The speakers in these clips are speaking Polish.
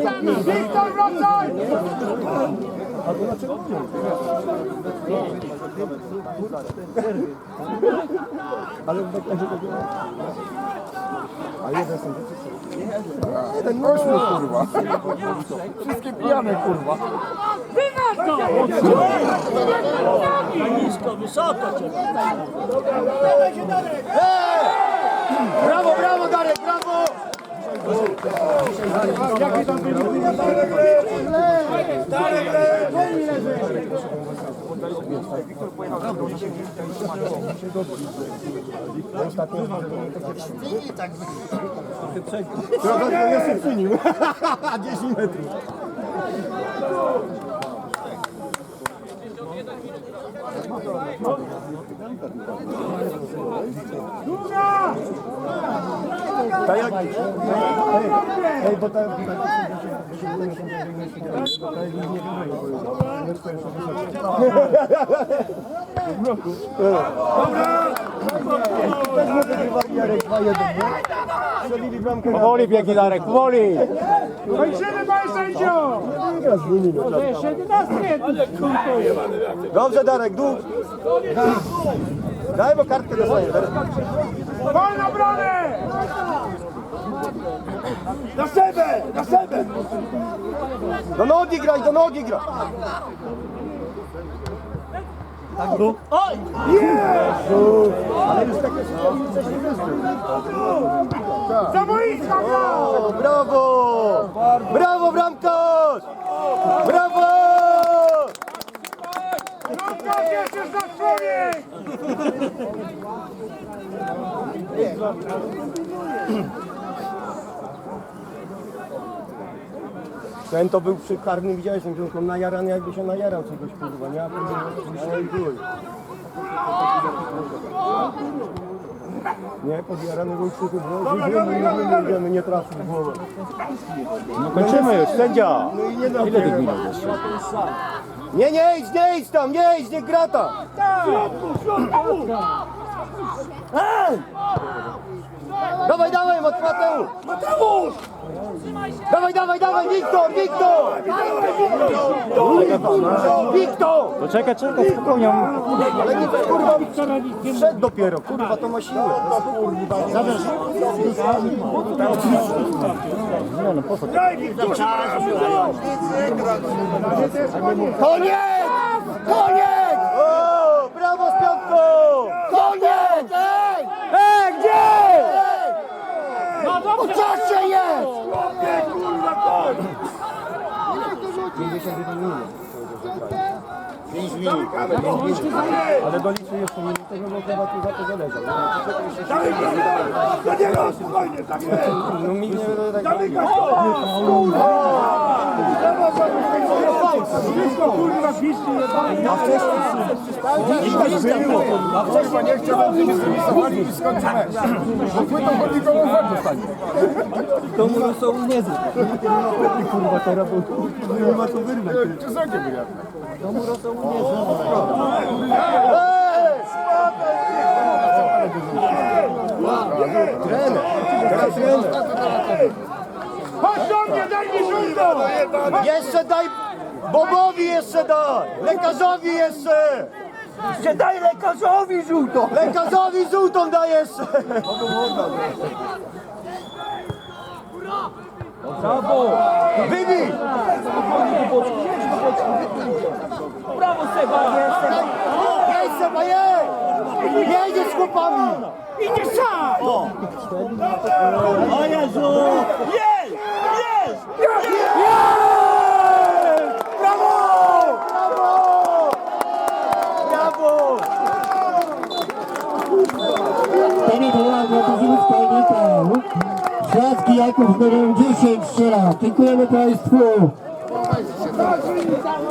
Wiktor, wracaj! Jeden ośmiu, kurwa. Wszystkie pijane, kurwa. Nisko, wysoko cię. Brawo, brawo, Darek, brawo! Trochę nie się czynił. 10 metrów. Tak jak... Ej, ej, bo. Też może wygrywali Jarek 2-1, nie? Strzelili bramkę na... Powoli biegnie Darek, powoli! Kończymy, panie sędzio! Wygra z nimi. Jeszcze 11 Dobrze, Darek, dół. Daj mu kartkę dostaję. Na bronę! Na siebie! Na siebie! Do nogi graj, do nogi graj. Oj! Ale już takie sytuacje wcześniej wyszły. Za boiska! Brawo, brawo! Brawo, bramkarz! Brawo! Cieszy za człowiek! Ten to był przy karnym, widziałeś, ten on najarany jakby się najarał czegoś, kurwa, nie? A później były. Nie, podjarany Wojciech, idziemy, nie trafił w głowę. No kończymy już, sędzia! No i nie Ile tych minut jeszcze? Nie, nie idź, nie idź tam, nie idź, nie gra tam! Ej! Dawaj, dawaj, Mateusz! Mateusz! Dawaj, dawaj, dawaj, Wiktor, Wiktor! Wiktor! To czekaj, czekaj, spokojnie. Ale nie, kurwa, wszedł dopiero, kurwa, to ma siłę. Nie no, po co? Koniec! Koniec! O, brawo z piątką! Koniec! Ej! Ej, gdzie? Ej! Po czasie jest! Ale doliczy jeszcze minutę, żeby chyba tu za to zależał. Do niego, spokojnie, tak jest! No mi nie tak Wszystko kurwa piszczy jebany! A wcześniej było. A wcześniej nie chciałem, żeby z tymi sachami i skończy mecz. Bo płytą chodnikową fakt dostanie. To mu są niezły. Kurwa, teraz bo nie ma to wyrwać. Czy zagie wyjadł? To mu są Trener, teraz trener. Chodź do mnie, daj mi żółtą! Jeszcze daj Bobowi jeszcze daj! Lekarzowi jeszcze! Że daj lekarzowi żółto! Lekarzowi żółtą daj jeszcze! Brawo! Wybij! Jedź Seba, jedź! Jedziesz z chłopami! Idziesz sam! O! Jezu! Jest! Jest! Brawo! Brawo! Brawo! Panie Dołania, Dużynska Elita. Śląski Jakub numer 10 strzela. Dziękujemy Państwu.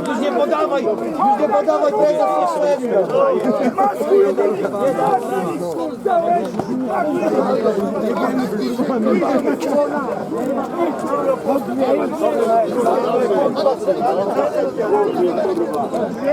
Już nie podawaj! Już nie podawaj prezes nie